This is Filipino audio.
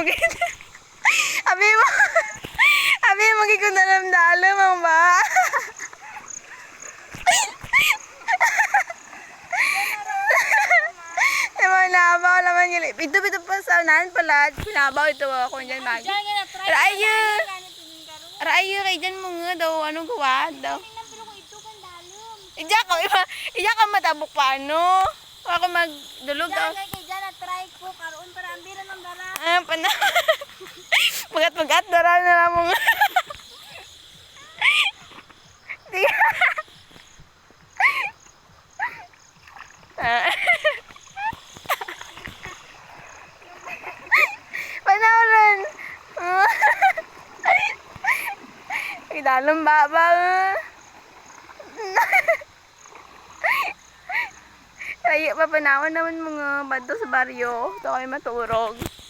magiging... Abi mo... Abi magiging dalam-dalam ang ba? Pinabaw naman yung lip. Ito, ito pa sa unahan pala. Pinabaw ito oh, ako dyan, Magi. Rayo! Rayo, kay dyan mo nga daw. Anong gawa daw? Iyak ko, iba. Iyak ka matabok paano? Ako magdulog daw. Iyak kay dyan try ko. Karoon para ambira ng dala. Pana. Magat-magat, dara na lang mo. Di- Ah. Panaulan. Ay, dalam baba. Kaya pa panahon naman mga bato sa baryo. Ito kayo maturog.